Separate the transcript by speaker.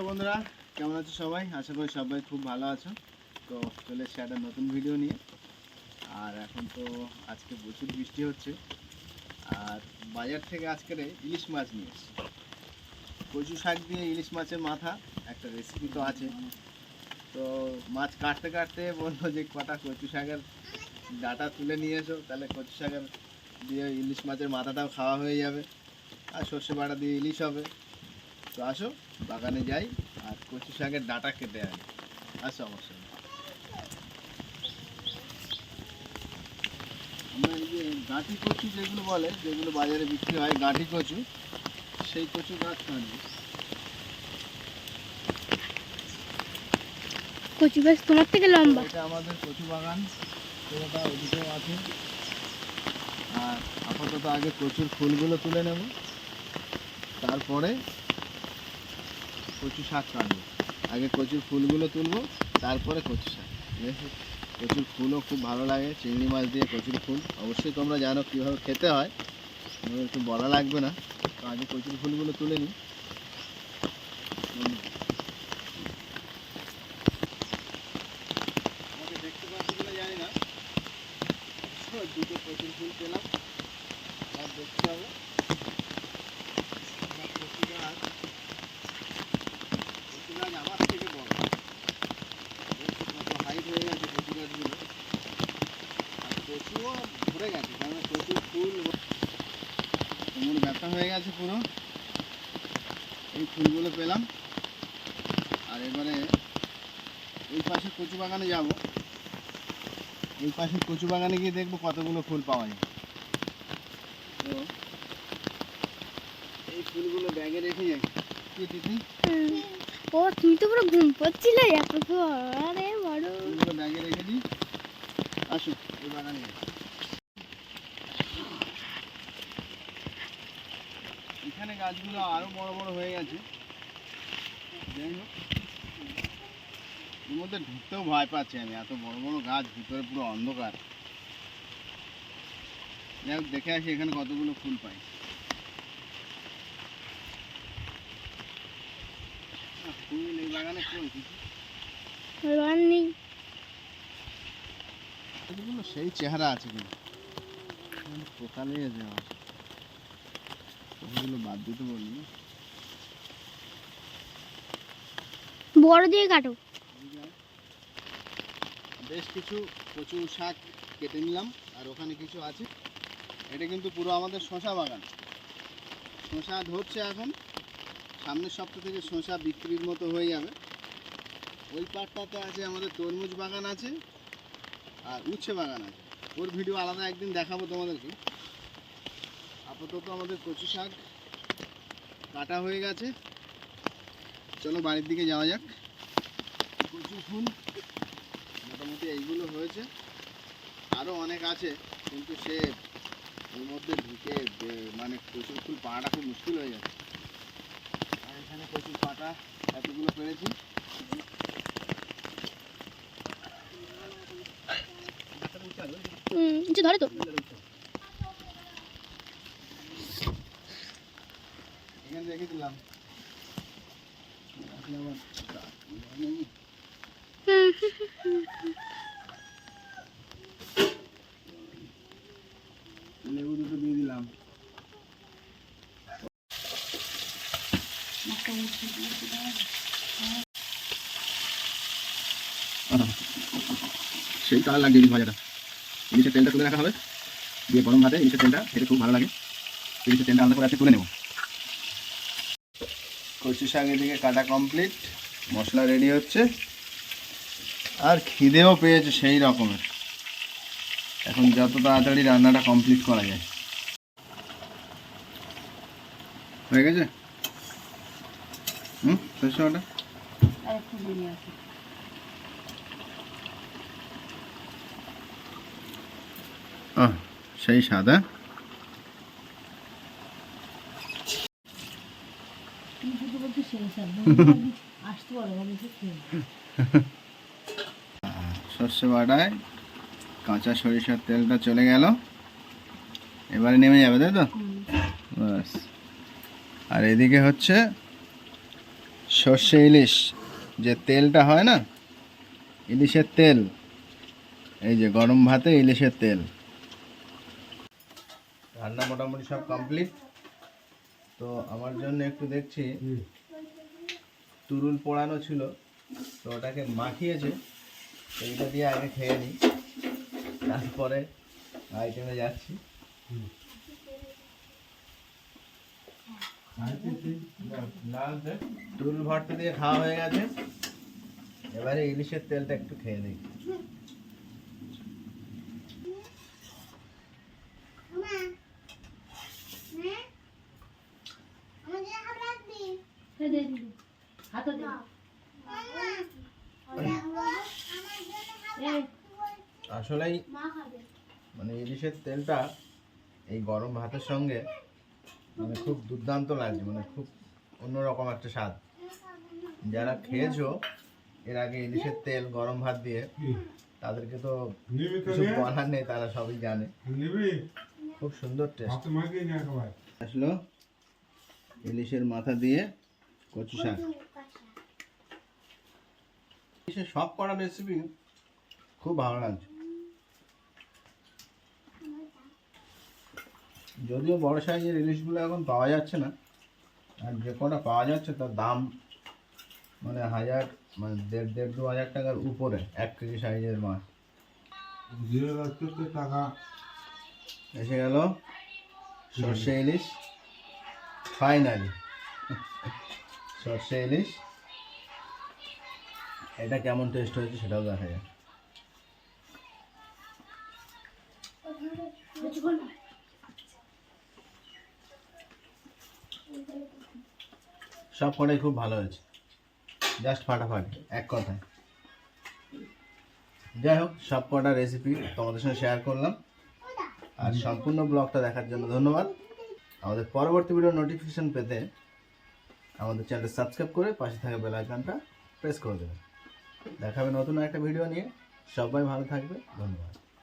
Speaker 1: নমস্কার বন্ধুরা, কেমন আছো সবাই? আশা করি সবাই খুব ভালো আছো। তো চলে এসছে একটা নতুন ভিডিও নিয়ে। আর এখন তো আজকে প্রচুর বৃষ্টি হচ্ছে। আর বাজার থেকে আজকের ইলিশ মাছ নিয়ে এসেছি। কচু শাক দিয়ে ইলিশ মাছের মাথা, একটা রেসিপি তো আছে। তো মাছ কাটতে কাটতে বলল যে, কটা কচু শাকের ডাটা তুলে নিয়ে এসো। তাহলে কচু শাকের দিয়ে ইলিশ মাছের মাথাটাও খাওয়া হয়ে যাবে। আর সর্ষে বাটা দিয়ে ইলিশ হবে। তো আসো বাগানে যাই আর কচু শাকের ডাটা কেটে আনি। আসো আমার সঙ্গে। আমরা এই যে গাঁটি কচু যেগুলো বলে যেগুলো বাজারে বিক্রি হয় গাঁটি কচু সেই কচু গাছ কাটবো
Speaker 2: কচু গাছ তোমার থেকে লম্বা?
Speaker 1: এটা আমাদের কচু বাগান পুরোটা ওদিকেও আছে। আর আপাতত আগে কচুর ফুলগুলো তুলে নেব। তারপরে কচু শাক কাটবো। আগে কচুর ফুলগুলো তুলবো, তারপরে কচু শাক। কচুর ফুলও খুব ভালো লাগে, চিংড়ি মাছ দিয়ে কচুর ফুল। অবশ্যই তোমরা জানো কীভাবে খেতে হয় একটু বলা লাগবে না। তো আগে কচুর ফুলগুলো তুলে নিই। দুটো কচুর ফুল পেলাম। আর দেখতে হবে আমার কচু গাছ কচু গাছ আমার থেকে বড় দেখছ কত হাইট হয়ে গেছে কচু গাছগুলো আর কচুও ভরে গেছে কারণ কচুর ফুল কোমর ব্যথা হয়ে গেছে পুরো এই ফুলগুলো পেলাম আর এবারে ওই পাশে কচু বাগানে যাব ওই পাশে কচু বাগানে গিয়ে দেখব কতগুলো ফুল পাওয়া যায় তো এই ফুলগুলো ব্যাগে রেখে যাই কি তিথি
Speaker 2: ও, তুমি তো পুরো ঘুম পড়ছিলে এত বড়
Speaker 1: ফুলগুলো ব্যাগে রেখে দিই আসো এই বাগানে যাই। এখানে গাছগুলো আরও বড় বড় হয়ে গেছে। যাই হোক এর মধ্যে ঢুকতেও ভয় পাচ্ছি আমি এত বড় বড় গাছ ভিতরে পুরো অন্ধকার। যাই হোক দেখে আসি এখানে কতগুলো ফুল পাই। ফুল এই বাগানে এগুলো সেই চেহারা আছে কিন্তু। পোকা লেগেছে আমার ওগুলো বাদ দিতে বললি
Speaker 2: বড় দিয়ে কাটো।
Speaker 1: বেশ কিছু কচু শাক কেটে নিলাম আর ওখানে কিছু আছে। এটা কিন্তু পুরো আমাদের শশা বাগান। শশা ধরছে এখন। সামনের সপ্তাহ থেকে শশা বিক্রির মতো হয়ে যাবে। ওই পাটটাতে আছে আমাদের তরমুজ বাগান আছে আর উচ্ছে বাগান আছে। ওর ভিডিও আলাদা একদিন দেখাবো তোমাদেরকে। আপাতত আমাদের কচু শাক কাটা হয়ে গেছে। চলো বাড়ির দিকে যাওয়া যাক। কচু ফুল মোটামুটি এইগুলো হয়েছে। আরও অনেক আছে, কিন্তু সে ওর মধ্যে ঢুকে মানে কচুর ফুল পাড়াটা খুব মুশকিল হয়ে যাচ্ছে। আর এখানে কচুর পাটা, এতগুলো পেরেছি।
Speaker 2: ধরে তো।
Speaker 1: রেখে দিলাম। লেবু দুটো দিয়ে দিলাম। সেই কালার ইলিশ ভাজাটা। ইলিশের তেলটা তুলে রাখা হবে। দিয়ে গরম ভাতে ইলিশের তেলটা খেতে খুব ভালো লাগে। ইলিশের তেলটা আলাদা করে আজকে তুলে নেব। কচু শাক এদিকে কাটা কমপ্লিট মশলা রেডি হচ্ছে। আর খিদেও পেয়েছে সেই রকমের। এখন যত তাড়াতাড়ি রান্নাটা কমপ্লিট করা যায়। হয়ে গেছে? হুম সেই সাদা সর্ষে বাটায় কাঁচা সরিষার তেলটা চলে গেল। এবারে নেমে যাবে, তাই তো? বাস আর এদিকে হচ্ছে সর্ষে ইলিশ। যে তেলটা হয় না, ইলিশের তেল, এই যে গরম ভাতে ইলিশের তেল। রান্না মোটামুটি সব কমপ্লিট তো আমার জন্য একটু দেখছি তুরুল পোড়ানো ছিল, তো ওটাকে মাখিয়েছে এইটা দিয়ে আগে খেয়ে নিই। তারপরে আইটেমে যাচ্ছি। তুরুল ভর্তা দিয়ে খাওয়া হয়ে গেছে। এবারে ইলিশের তেলটা একটু খেয়ে আসলেই মানে ইলিশের তেলটা এই গরম ভাতের সঙ্গে মানে খুব দুর্দান্ত লাগছে মানে খুব অন্যরকম একটা স্বাদ। যারা খেয়েছো এর আগে ইলিশের তেল গরম ভাত দিয়ে তাদেরকে তো কিছু বলার নেই তারা সবই জানে। খুব সুন্দর টেস্ট আসলো ইলিশের মাথা দিয়ে কচু শাক। ইলিশের সব করা রেসিপি খুব ভালো লাগছে। যদিও বড় সাইজের ইলিশগুলো এখন পাওয়া যাচ্ছে না আর যে কটা পাওয়া যাচ্ছে তার দাম মানে হাজার মানে দেড় দেড় দু হাজার টাকার উপরে এক কেজি সাইজের মাছ।
Speaker 3: টাকা।
Speaker 1: এসে গেল সর্ষে ইলিশ ফাইনালি সর্ষে ইলিশ এটা কেমন টেস্ট হয়েছে সেটাও দেখা যায় সব কটাই খুব ভালো হয়েছে। জাস্ট ফাটাফাটি, এক কথায়। যাই হোক, সব কটা রেসিপি তোমাদের সঙ্গে শেয়ার করলাম। আর সম্পূর্ণ ব্লগটা দেখার জন্য ধন্যবাদ। আমাদের পরবর্তী ভিডিও নোটিফিকেশন পেতে আমাদের চ্যানেলটা সাবস্ক্রাইব করে পাশে থাকা বেল আইকনটা প্রেস করে দেবেন। দেখাবে নতুন একটা ভিডিও নিয়ে। সবাই ভালো থাকবে। ধন্যবাদ।